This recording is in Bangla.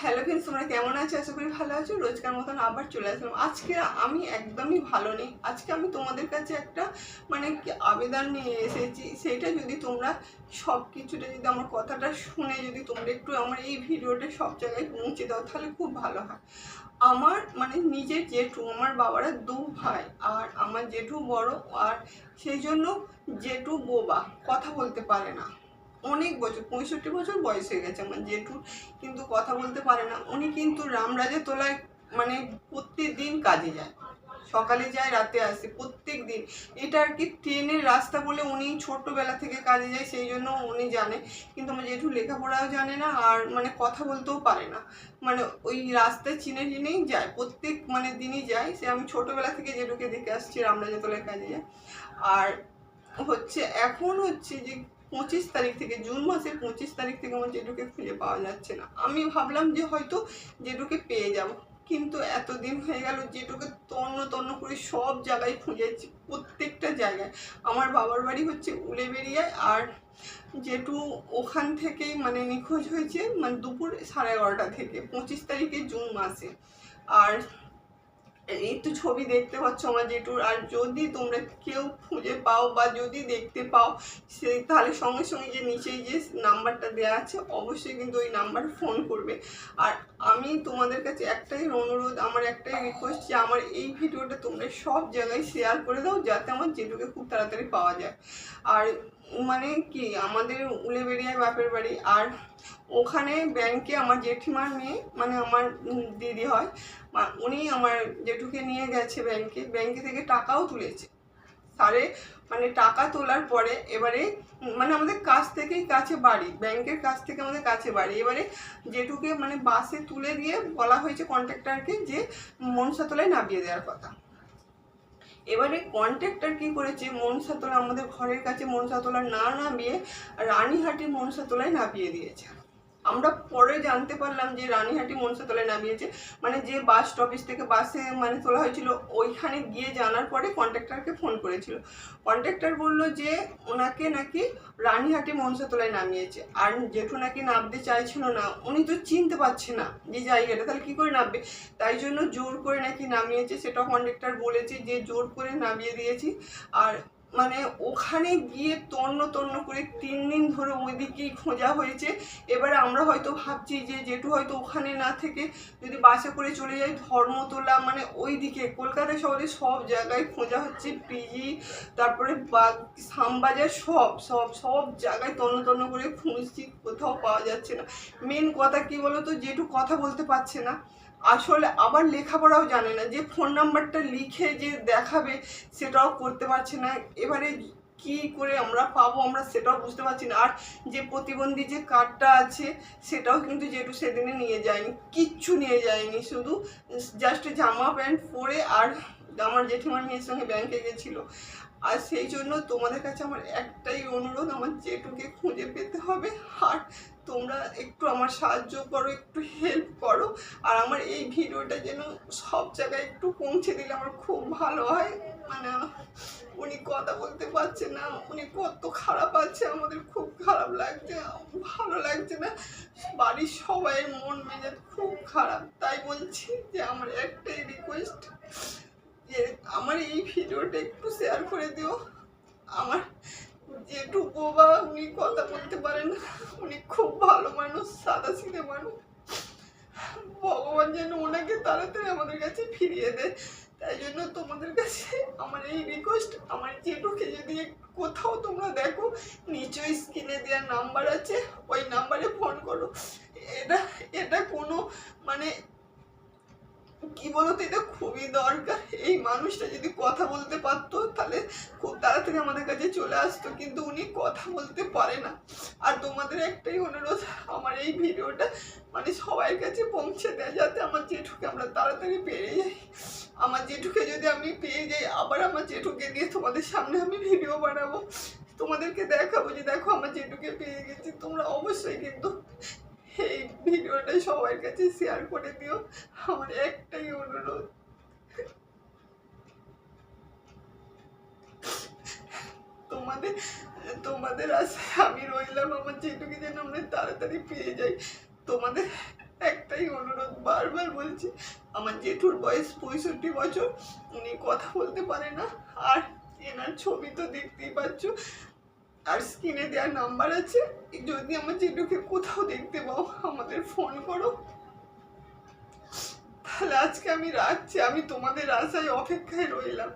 হ্যালো ফ্রেন্ডস তোমরা কেমন আছো? আশা করি ভালো আছো। রোজকার মতন আবার চলে আসলাম। আজকে আমি একদমই ভালো নেই। আজকে আমি তোমাদের কাছে একটা মানে কি আবেদন নিয়ে এসেছি। সেইটা যদি তোমরা সব কিছুটা যদি আমার কথাটা শুনে যদি তোমরা একটু আমার এই ভিডিওটা সব জায়গায় পৌঁছে দাও, তাহলে খুব ভালো হয়। আমার মানে নিজের জেঠু, আমার বাবারা দু ভাই, আর আমার জেঠু বড়, আর সেই জন্য জেঠু বোবা, কথা বলতে পারে না। অনেক বছর, পঁয়ষট্টি বছর বয়স হয়ে গেছে আমার জেঠুর কিন্তু কথা বলতে পারে না। উনি কিন্তু রামরাজে তোলায় মানে প্রত্যেক দিন কাজে যায়। সকালে যায়, রাতে আসে প্রত্যেক দিন এটা আর কি ট্রেনের রাস্তা বলে উনি ছোট্টবেলা থেকে কাজে যায়, সেই জন্য উনি জানে। কিন্তু আমার জেঠু লেখাপড়াও জানে না আর মানে কথা বলতেও পারে না। মানে ওই রাস্তায় চিনে চিনেই যায়, প্রত্যেক মানে দিনই যায়। সে আমি ছোটবেলা থেকে জেঠুকে দেখে আসছি রামরাজে তোলায় কাজে যায়। আর হচ্ছে, এখন হচ্ছে যে পঁচিশ তারিখ থেকে, জুন মাসের পঁচিশ তারিখ থেকে আমার জেঠুকে খুঁজে পাওয়া যাচ্ছে না। আমি ভাবলাম যে হয়তো জেঠুকে পেয়ে যাব। কিন্তু এতদিন হয়ে গেল, জেঠুকে তন্ন তন্ন করে সব জায়গায় খুঁজেছি, প্রত্যেকটা জায়গায়। আমার বাবার বাড়ি হচ্ছে উলেবেরিয়ায় আর জেঠু ওখান থেকেই মানে নিখোঁজ হয়েছে মানে দুপুর সাড়ে এগারোটা থেকে, পঁচিশ তারিখে জুন মাসে। আর এই তো ছবি দেখতে পাচ্ছ আমার জেঠুর। আর যদি তোমরা কেউ খুঁজে পাও বা যদি দেখতে পাও সেই তাহলে সঙ্গে সঙ্গে যে নিচেই যে নাম্বারটা দেওয়া আছে, অবশ্যই কিন্তু ওই নাম্বারে ফোন করবে। আর আমি তোমাদের কাছে একটাই অনুরোধ, আমার একটাই রিকোয়েস্ট যে আমার এই ভিডিওটা তোমরা সব জায়গায় শেয়ার করে দাও, যাতে আমার জেঠুকে খুব তাড়াতাড়ি পাওয়া যায়। আর মানে কি, আমাদের উলেবেরিয়ায় বাপের বাড়ি। আর ওখানে ব্যাংকে আমার জেঠিমার মেয়ে মানে আমার দিদি হয় উনি আমার জেঠুকে নিয়ে গেছে ব্যাংকে ব্যাংকে থেকে টাকাও তুলেছে। সারে মানে টাকা তোলার পরে এবারে মানে আমাদের কাছ থেকেই কাছে বাড়ি, ব্যাংকের কাছ থেকে আমাদের কাছে বাড়ি। এবারে জেঠুকে মানে বাসে তুলে দিয়ে বলা হয়েছে কন্ট্রাক্টরকে যে মনসাতলায় নামিয়ে দেওয়ার কথা। এবারে কন্ট্রাক্টর কি করেছে মনসাতলা আমাদের ঘরের কাছে মনসাতলা না নামিয়ে রানীহাটি মনসাতলায় নামিয়ে দিয়েছে। আমরা পরে জানতে পারলাম যে রানীহাটি মনসাতলায় নামিয়েছে। মানে যে বাস স্টপেজ থেকে বাসে মানে তোলা হয়েছিল, ওইখানে গিয়ে জানার পরে কন্ট্রাক্টরকে ফোন করেছিল। কন্ট্রাক্টর বলল যে, ওনাকে নাকি রানীহাটি মনসাতলায় নামিয়েছে। আর জেঠু নাকি নামতে চাইছিল না, উনি তো চিনতে পারছে না যে জায়গাটা, তাহলে কী করে নামবে? তাই জন্য জোর করে নাকি নামিয়েছে, সেটা কন্ডাক্টর বলেছে যে জোর করে নামিয়ে দিয়েছি। আর মানে ওখানে গিয়ে তন্ন তন্ন করে তিন দিন ধরে ওইদিকেই খোঁজা হয়েছে। এবারে আমরা হয়তো ভাবছি যে জেঠু হয়তো ওখানে না থেকে যদি বাসে করে চলে যায়, ধর্মতলা মানে ওই দিকে কলকাতা শহরে সব জায়গায় খোঁজা হচ্ছে পিজি তারপরে বা- শ্যামবাজার সব সব সব জায়গায় তন্ন তন্ন করে খুঁজছি, কোথাও পাওয়া যাচ্ছে না। মেন কথা কি বলতো, জেঠু কথা বলতে পারছে না। আসলে আবার লেখাপড়াও জানে না, যে ফোন নাম্বারটা লিখে যে দেখাবে সেটাও করতে পারছে না। এবারে কি করে আমরা পাবো আমরা সেটাও বুঝতে পারছি না। আর যে প্রতিবন্ধী যে কার্ডটা আছে সেটাও কিন্তু যেটু সেদিনে নিয়ে যায়নি, কিচ্ছু নিয়ে যায়নি। শুধু জাস্ট জামা প্যান্ট পরে আর আমার জেঠিমার মেয়ের সঙ্গে ব্যাংকে গেছিল। আর সেই জন্য তোমাদের কাছে আমার একটাই অনুরোধ, আমার জেঠুকে খুঁজে পেতে হবে। আর তোমরা একটু আমার সাহায্য করো, একটু হেল্প করো। আর আমার এই ভিডিওটা যেন সব জায়গায় একটু পৌঁছে দিলে আমার খুব ভালো হয়। মানে উনি কথা বলতে পারছে না, উনি কত খারাপ আছে, আমাদের খুব খারাপ লাগছে, ভালো লাগছে না। বাড়ির সবাই মন মেজাজ খুব খারাপ, তাই বলছি যে আমার একটাই রিকোয়েস্ট যে আমার এই ভিডিওটা একটু শেয়ার করে দিও। আমার জেঠু বা উনি কথা বলতে পারেন, উনি খুব ভালো মানুষ, সাদা সিধে মানুষ। ভগবান যেন ওনাকে তাড়াতাড়ি আমাদের কাছে ফিরিয়ে দেয়। তাই জন্য তোমাদের কাছে আমার এই রিকোয়েস্ট আমার জেঠুকে যদি কোথাও তোমরা দেখো নিচয় স্ক্রিনে দেওয়ার নাম্বার আছে, ওই নাম্বারে ফোন করো। এটা এটা কোনো মানে কি বলতো, এটা খুবই দরকার। এই মানুষটা যদি কথা বলতে পারতো, তাহলে খুব তাড়াতাড়ি আমাদের কাছে চলে আসতো, কিন্তু উনি কথা বলতে পারে না। আর তোমাদের একটাই অনুরোধ, আমার এই ভিডিওটা মানে সবার কাছে পৌঁছে দেয়, যাতে আমার জেঠুকে আমরা তাড়াতাড়ি পেয়ে যাই। আমার জেঠুকে যদি আমি পেয়ে যাই, আবার আমার জেঠুকে দিয়ে তোমাদের সামনে আমি ভিডিও বানাবো। তোমাদেরকে দেখাবো যে দেখো, আমার জেঠুকে পেয়ে গেছি। তোমরা অবশ্যই কিন্তু এই ভিডিওটা সবার কাছে শেয়ার করে দিও। আমার একটাই অনুরোধ। তোমাদের তোমাদের আশায় আমি রইলাম, আমার যেটুকু যেন আমরা তাড়াতাড়ি পেয়ে যাই, তোমাদের একটাই অনুরোধ। বারবার বলছি, আমার জেঠুর বয়স পঁয়ষট্টি বছর, উনি কথা বলতে পারে না, আর এনার ছবি তো দেখতেই পাচ্ছ, আর স্ক্রিনে দেওয়ার নাম্বার আছে, যদি আমার জেঠুকে কোথাও দেখতে পাও, আমাদের ফোন করো। তাহলে আজকে আমি রাখছি আমি তোমাদের আশায় অপেক্ষায় রইলাম।